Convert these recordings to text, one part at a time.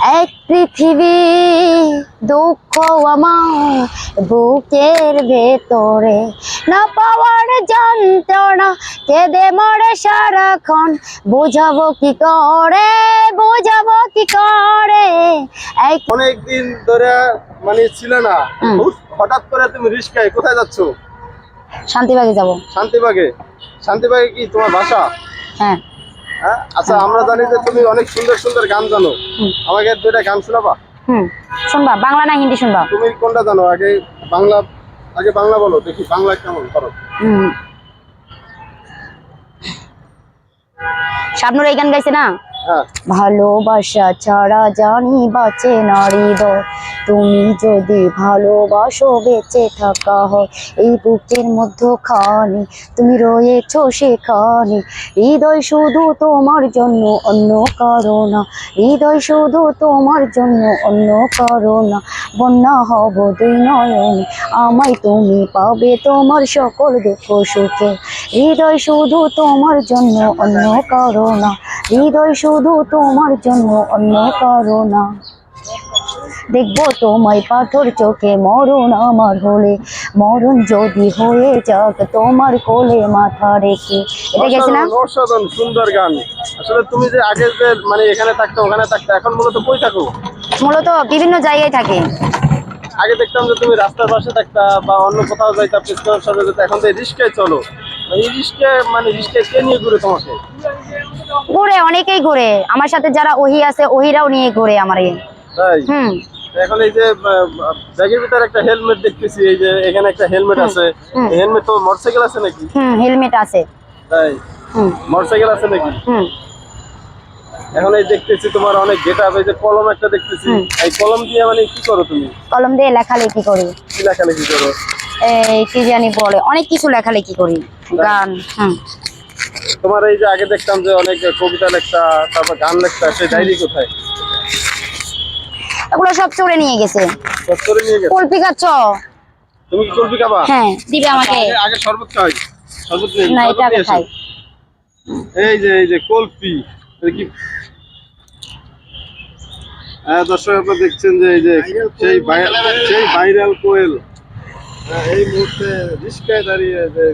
এক পৃথিবী দুঃখ আমার বুকের ভেতরে। না পাওয়ার যন্ত্রণা কেঁদে মরে সারাক্ষণ। বোঝাবো কি করে বোঝাবো কি করে? অনেকদিন ধরে মানে ছিল না। হঠাৎ করে তুমি রিস্কায় কোথায় যাচ্ছ? শান্তিবাগে যাব। শান্তিবাগে? শান্তিবাগে কি তোমার ভাষা হ্যাঁ। হ্যাঁ? আচ্ছা আমরা জানি যে তুমি অনেক সুন্দর সুন্দর গান জানো। আমাকে দুইটা গান শোনাবা? হুম শুনবা। বাংলা না হিন্দি শুনবা? তুমি কোনটা জানো? আগে বাংলা আগে বাংলা বলো দেখি বাংলা কেমন করো। শাবনুর এই গান গাইছে না? ভালোবাসা ছাড়া জানি বাঁচে নারী দয় তুমি যদি ভালোবাসো, বেঁচে থাকা হয়। এই বুকের মধ্যখানে তুমি রয়েছ সেখানে। হৃদয় শুধু তোমার জন্য অন্য কারও না। হৃদয় শুধু তোমার জন্য অন্য কারও না। বন্যা হব দুই নয়নে। আমায় তুমি পাবে তোমার সকল দুঃখ সুখে। হৃদয় শুধু তোমার জন্য অন্য কারও না। হৃদয় শুধু তোমার জন্য অন্য কারও না। দেখব তোমায় পাথর চোখে মরণ আমার হলে। মরণ যদি হয়ে যাক তোমার কোলে মাথা রেখে। এটা গেছে না? অসাধারণ, সুন্দর গান। আসলে তুমি যে আগে যে মানে এখানে থাকতো ওখানে থাকতো এখন মূলত কই থাকো? মূলত বিভিন্ন জায়গায় থাকে। আগে দেখতাম যে তুমি রাস্তার পাশে থাকতা বা অন্য কোথাও যাইতা প্রেস সরে যেতে এখন তো রিস্কায় চলো। এই রিস্কে মানে রিস্কে কে নিয়ে ঘুরে তোমাকে? ঘুরে অনেকেই ঘুরে। আমার সাথে যারা ওহি আছে ওহিরাও নিয়ে ঘুরে আমার হুম। এখন এই যে ব্যাগের ভিতরে একটা হেলমেট দেখতেছি এই যে এখানে একটা হেলমেট আছে। হুম। হেলমেট তো মোটরসাইকেল আছে নাকি? হুম হেলমেট আছে। তাই? মোটরসাইকেল আছে নাকি? হুম। এখন এই দেখতেছি তোমার অনেক গেট এই যে কলম একটা দেখতেছি। এই কলম দিয়ে মানে কি করো তুমি? কলম দিয়ে লেখালেখি করি। কি লেখালেখি করো? এই কি জানি বলে অনেক কিছু লেখালেখি করি। গান হুম। তোমার এই যে আগে দেখতাম যে অনেক কবিতা লেখতা তারপর গান লেখতা সেই ডায়েরি কোথায়? এগুলো সব চলে নিয়ে গেছে। সব করে নিয়ে গেছে? কলপি খাচ্ছ? তুমি কি করবি খাবা? হ্যাঁ দিবে আমাকে। আগে শরবত খাই। শরবত নিয়ে না এটা আগে খাই এই যে এই যে কলপি এটা কি? হ্যাঁ দর্শক আপনারা দেখছেন যে এই যে সেই সেই ভাইরাল কোয়েল। হ্যাঁ, এই মুহূর্তে রিস্কায় দাঁড়িয়ে যে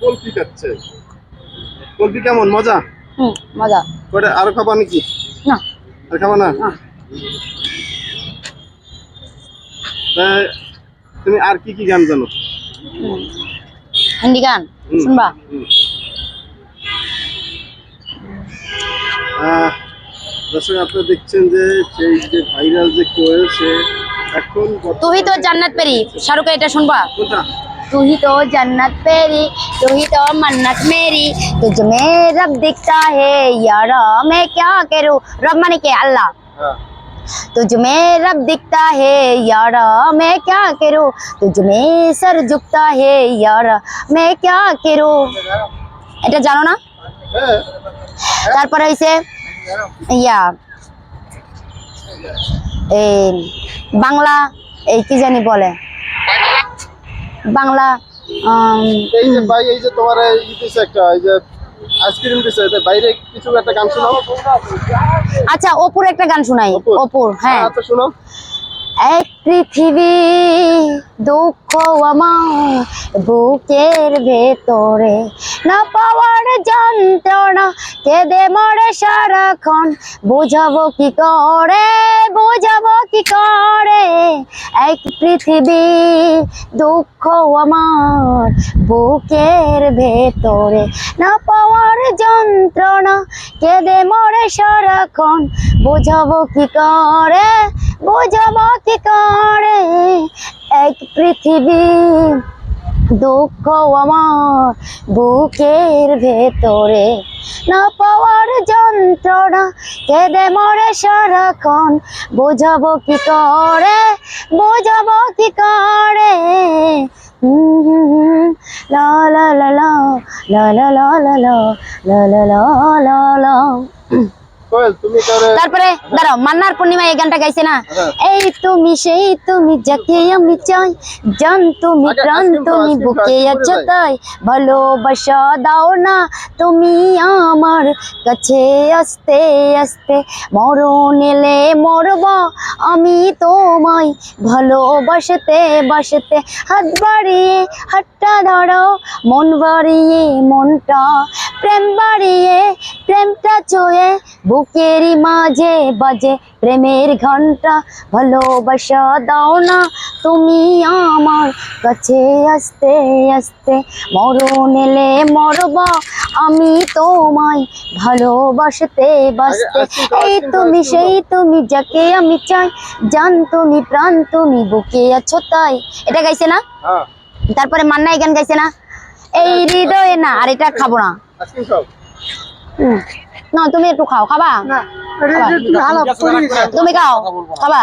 কলপি খাচ্ছে। কলপি কেমন? মজা? হুম মজা। আরও খাবা নাকি? না। আর খাবা না? না। তুমি আর কি কি গান জানো? হিন্দি গান? শুনবা? দর্শক আপনারা দেখছেন যে সেই যে ভাইরাল যে কোয়েল সে এখন তুই তো জান্নাত পেরি শাহরুখের এটা শুনবা? কোনটা? तू ही तो जन्नत पेरी तू ही तो मन्नत मेरी तुझ में रब दिखता है यारा मैं क्या करूँ रब माने के अल्लाह হ্যাঁ। तुझ में रब दिखता है यारा मैं क्या करूँ तुझ में सर झुकता है यारा मैं क्या करूँ এটা জানো না হ্যাঁ, তারপরে হইছে ইয়া এই বাংলা এই কি জানি বলে বাংলা এই যে ভাই এই যে তোমার দিছে একটা এই যে আইসক্রিম দিছে এতে বাইরে কিছু একটা গান শোনাও। আচ্ছা অপুর একটা গান শোনাই। অপুর? অপুর হ্যাঁ। আচ্ছা শোনো। এক পৃথিবী দুঃখ আমার বুকের ভেতরে। না পাওয়ার যন্ত্রণা কেঁদে মরে সারাক্ষণ। বোঝাবো কি করে? বোঝাবো কি করে? এক পৃথিবী দুঃখ আমার বুকের ভেতরে না পাওয়ার যন্ত্রণা, কেঁদে মরে সারাক্ষণ, বোঝাবো কি করে, বোঝাবো কি করে? এক পৃথিবী দুঃখ আমার বুকের ভেতরে না পাওয়ার যন্ত্রণা কেঁদে মরে সারাক্ষণ বোঝাবো কি করে বোঝাবো কি করে লা লা লা লা লা লা লা লা লা লা লা লা তারপরে দাঁড়াও মান্নার পূর্ণিমা এই গানটা গাইছে না হ্যাঁ। এই তুমি সেই তুমি যাকে আমি চাই জান তুমি প্রাণ তুমি বুকে আছো তাই ভালোবাসা দাও না তুমি আমার কাছে আসতে আসতে মরণ এলে মরব আমি তোমায় ভালোবাসতে বাসতে হাত বাড়িয়ে হাতটা ধরো মন বাড়িয়ে মনটা প্রেম বাড়িয়ে প্রেমটা চয়ে বুকেরই মাঝে বাজে প্রেমের ঘণ্টা ভালোবাসা দাও না তুমি আমার কাছে আসতে আসতে মরণ এলে মরব আমি তোমায় ভালোবাসতে বাসতে এই তুমি সেই তুমি যাকে আমি চাই জান তুমি প্রাণ তুমি বুকে আছো তাই এটা গাইছে না? হ্যাঁ। তারপরে মান্না এই গান গাইছে না? এই হৃদয়ে না আর এটা খাব না। না তুমি একটু খাও খাবা তুমি খাও খাবা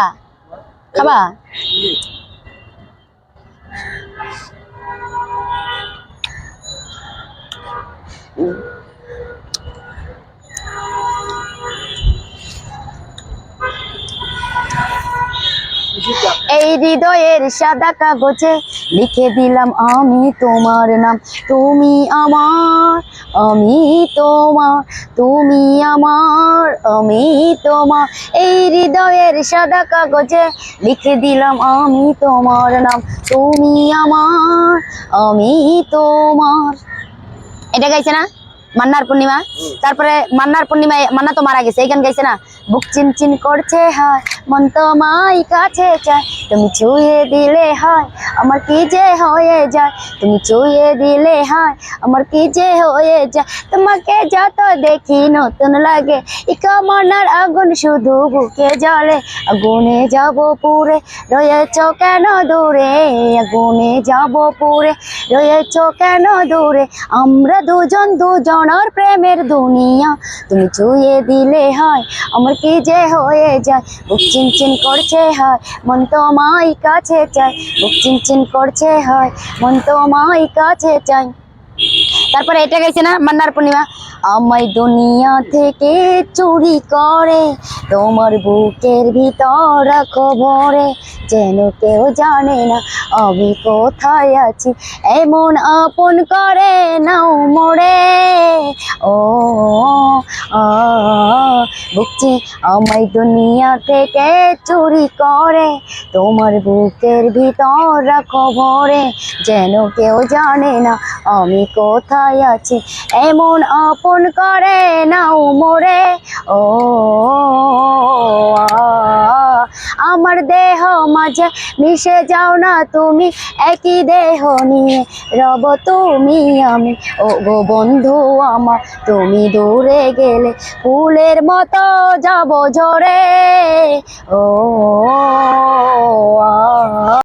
খাবা এই হৃদয়ের সাদা কাগজে লিখে দিলাম আমি তোমার নাম। তুমি আমার আমি তোমার তুমি আমার আমি তোমার। এই হৃদয়ের সাদা কাগজে লিখে দিলাম আমি তোমার নাম। তুমি আমার আমি তোমার। এটা গাইছে না? মান্নার পূর্ণিমা? তারপরে মান্নার পূর্ণিমায় মান্না তো মারা গেছে। এই গান গাইছে না? বুক চিন চিন করছে হায়, মন তো মাই কাছে চায়, তুমি ছুঁয়ে দিলে হায়, আমার কি যে হয়ে যায়? তুমি ছুঁয়ে দিলে হায়, আমার কি যে হয়ে যায়? তোমাকে যত দেখি নতুন লাগে ইকা মনার আগুন শুধু বুকে জ্বলে, আগুনে যাব পুরে রয়েছ কেন দূরে? আগুনে যাব পুরে রয়েছ কেন দূরে? আমরা দুজন দুজনের প্রেমের দুনিয়া, তুমি ছুঁয়ে দিলে হয়, আমার কি যে হয়ে যায়? বুক চিনচিন করছে হয়, মন তো মাই কাছে চাই বুক চিনচিন করছে হয়, মন তো মাই কাছে চাই তারপরে এটা গাইছে না, মান্নার পূর্ণিমা। আমায় দুনিয়া থেকে চুরি করে, তোমার বুকের ভিতর রাখো ভরে যেন কেউ জানে না আমি কোথায় আছি। এমন আপন করে নাও মোরে। ও বুকছি আমায় দুনিয়া থেকে চুরি করে, তোমার বুকের ভিতর রাখো ভরে যেন কেউ জানে না আমি কোথায় আছি। এমন আপন করে নাও মোরে। ও, আমার দেহ মাঝে মিশে যাও না তুমি, একই দেহ নিয়ে রব তুমি আমি। ও গো বন্ধু আমার, তুমি দূরে গেলে ফুলের মতো যাব ঝরে। ও